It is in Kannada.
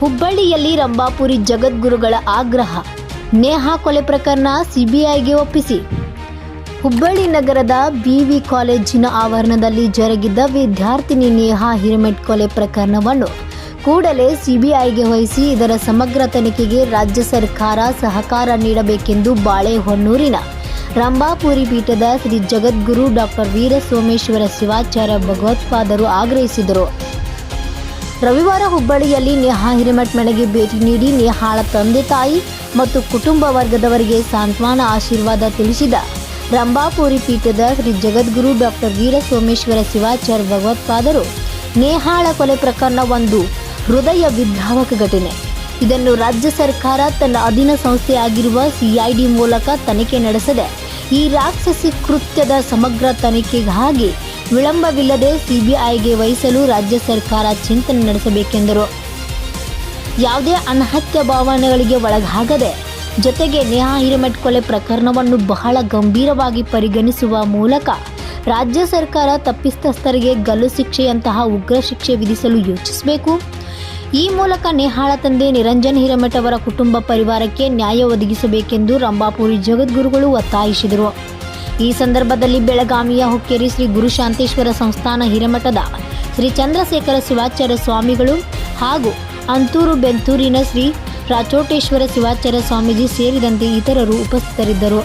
ಹುಬ್ಬಳ್ಳಿಯಲ್ಲಿ ರಂಭಾಪುರಿ ಜಗದ್ಗುರುಗಳ ಆಗ್ರಹ. ನೇಹಾ ಕೊಲೆ ಪ್ರಕರಣ ಸಿಬಿಐಗೆ ಒಪ್ಪಿಸಿ. ಹುಬ್ಬಳ್ಳಿ ನಗರದ ಬಿವಿ ಕಾಲೇಜಿನ ಆವರಣದಲ್ಲಿ ಜರುಗಿದ್ದ ವಿದ್ಯಾರ್ಥಿನಿ ನೇಹಾ ಹಿರಿಮೆಟ್ ಕೊಲೆ ಪ್ರಕರಣವನ್ನು ಕೂಡಲೇ ಸಿಬಿಐಗೆ ವಹಿಸಿ ಇದರ ಸಮಗ್ರ ತನಿಖೆಗೆ ರಾಜ್ಯ ಸರ್ಕಾರ ಸಹಕಾರ ನೀಡಬೇಕೆಂದು ಬಾಳೆಹೊನ್ನೂರಿನ ರಂಭಾಪುರಿ ಪೀಠದ ಶ್ರೀ ಜಗದ್ಗುರು ಡಾಕ್ಟರ್ ವೀರಸೋಮೇಶ್ವರ ಶಿವಾಚಾರ್ಯ ಭಗವತ್ಪಾದರು ಆಗ್ರಹಿಸಿದರು. ರವಿವಾರ ಹುಬ್ಬಳ್ಳಿಯಲ್ಲಿ ನೇಹಾ ಹಿರೇಮಠ್ ಮನೆಗೆ ಭೇಟಿ ನೀಡಿ ನೇಹಾಳ ತಂದೆ ತಾಯಿ ಮತ್ತು ಕುಟುಂಬ ವರ್ಗದವರಿಗೆ ಸಾಂತ್ವನ ಆಶೀರ್ವಾದ ತಿಳಿಸಿದ. ರಂಭಾಪುರಿ ಪೀಠದ ಶ್ರೀ ಜಗದ್ಗುರು ಡಾಕ್ಟರ್ ವೀರ ಸೋಮೇಶ್ವರ ಶಿವಾಚಾರ್ಯ ಭಗವತ್ಪಾದರು ನೇಹಾಳ ಕೊಲೆ ಪ್ರಕರಣ ಒಂದು, ಹೃದಯ ವಿದ್ರಾವಕ ಘಟನೆ. ಇದನ್ನು ರಾಜ್ಯ ಸರ್ಕಾರ ತನ್ನ ಅಧೀನ ಸಂಸ್ಥೆಯಾಗಿರುವ ಸಿಐಡಿ ಮೂಲಕ ತನಿಖೆ ನಡೆಸದೆ, ಈ ರಾಕ್ಷಸಿ ಕೃತ್ಯದ ಸಮಗ್ರ ತನಿಖೆಗಾಗಿ ವಿಳಂಬವಿಲ್ಲದೆ ಸಿಬಿಐಗೆ ವಹಿಸಲು ರಾಜ್ಯ ಸರ್ಕಾರ ಚಿಂತನೆ ನಡೆಸಬೇಕೆಂದರು. ಯಾವುದೇ ಅನಹತ್ಯ ಭಾವನೆಗಳಿಗೆ ಒಳಗಾಗದೆ ಜೊತೆಗೆ ನೇಹಾ ಹಿರೇಮಠ್ ಕೊಲೆ ಪ್ರಕರಣವನ್ನು ಬಹಳ ಗಂಭೀರವಾಗಿ ಪರಿಗಣಿಸುವ ಮೂಲಕ ರಾಜ್ಯ ಸರ್ಕಾರ ತಪ್ಪಿತಸ್ಥರಿಗೆ ಗಲ್ಲು ಶಿಕ್ಷೆಯಂತಹ ಉಗ್ರ ಶಿಕ್ಷೆ ವಿಧಿಸಲು ಯೋಚಿಸಬೇಕು. ಈ ಮೂಲಕ ನೇಹಾಳ ತಂದೆ ನಿರಂಜನ್ ಹಿರೇಮಠ್ ಅವರ ಕುಟುಂಬ ಪರಿವಾರಕ್ಕೆ ನ್ಯಾಯ ಒದಗಿಸಬೇಕೆಂದು ರಂಭಾಪುರಿ ಜಗದ್ಗುರುಗಳು ಒತ್ತಾಯಿಸಿದರು. ಈ ಸಂದರ್ಭದಲ್ಲಿ ಬೆಳಗಾವಿಯ ಹುಕ್ಕೇರಿ ಶ್ರೀ ಗುರುಶಾಂತೇಶ್ವರ ಸಂಸ್ಥಾನ ಹಿರೇಮಠದ ಶ್ರೀ ಚಂದ್ರಶೇಖರ ಶಿವಾಚಾರ್ಯ ಸ್ವಾಮಿಗಳು ಹಾಗೂ ಅಂತೂರು ಬೆಂತೂರಿನ ಶ್ರೀ ರಾಚೋಟೇಶ್ವರ ಶಿವಾಚಾರ್ಯ ಸ್ವಾಮೀಜಿ ಸೇರಿದಂತೆ ಇತರರು ಉಪಸ್ಥಿತರಿದ್ದರು.